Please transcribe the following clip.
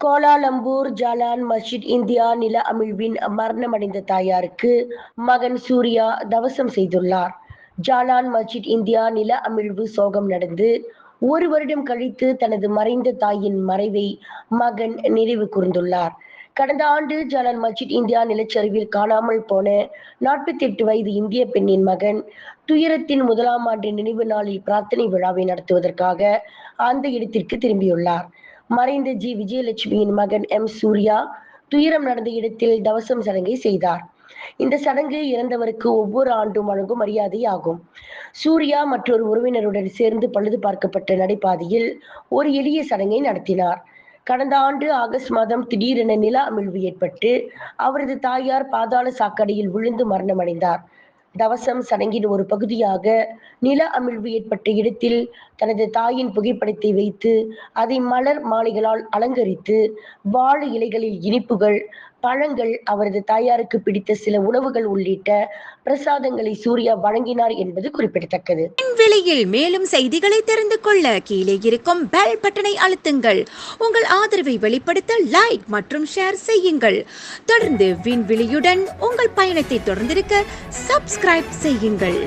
Kuala Lumpur Jalan மஸ்ஜித் India நில அமிழ்வின் மரணமடைந்த தாயாருக்கு மகன் சூர்யா தவசம் செய்துள்ளார். ஜாலான் மஸ்ஜித் இந்தியா நில அமிழ்வு சோகம் நடந்து ஒரு வருடம் கழித்து தனது மறைந்த தாயின் மறைவை மகன் நினைவு கூர்ந்துள்ளார். கடந்த ஆண்டு ஜலான் மஸ்ஜித் இந்தியா நிலச்சரிவில் காணாமல் போன நாற்பத்தி எட்டு வயது இந்திய பெண்ணின் மகன் துயரத்தின் முதலாம் ஆண்டு நினைவு நாளில் பிரார்த்தனை விழாவை நடத்துவதற்காக அந்த இடத்திற்கு திரும்பியுள்ளார். மறைந்த ஜி. விஜயலட்சுமியின் மகன் எம். சூர்யா துயரம் நடந்த இடத்தில் தவசம் சடங்கை செய்தார். இந்த சடங்கு இறந்தவருக்கு ஒவ்வொரு ஆண்டும் வழங்கும் மரியாதை ஆகும் சூர்யா மற்றொரு உறவினருடன் சேர்ந்து பழுது பார்க்கப்பட்ட நடைபாதையில் ஒரு எளிய சடங்கை நடத்தினார். கடந்த ஆண்டு ஆகஸ்ட் மாதம் திடீரென நில அமிழ்வு ஏற்பட்டு அவரது தாயார் பாதாள சாக்கடையில் விழுந்து மரணமடைந்தார். தவசம் சடங்கின் ஒரு பகுதியாக நில அமிழ்வு ஏற்பட்ட இடத்தில் தனது தாயின் புகைப்படத்தை வைத்து அதை மலர் மாலைகளால் அலங்கரித்து வாழை இலைகளில் இனிப்புகள் பழங்கள் அவரது தாயாருக்கு பிடித்த சில உணவுகள் உள்ளிட்ட பிரசாதங்களை சூர்யா வழங்கினார் என்பது குறிப்பிடத்தக்கது. விலையில் மேலும் செய்திகளை தெரிந்து கொள்ள கீழே இருக்கும் பெல் பட்டனை அழுத்துங்கள். உங்கள் ஆதரவை வெளிப்படுத்த லைக் மற்றும் ஷேர் செய்யுங்கள். தொடர்ந்து விண்வெளியுடன் உங்கள் பயணத்தை தொடர்ந்திருக்க சப்ஸ்கிரைப் செய்யுங்கள்.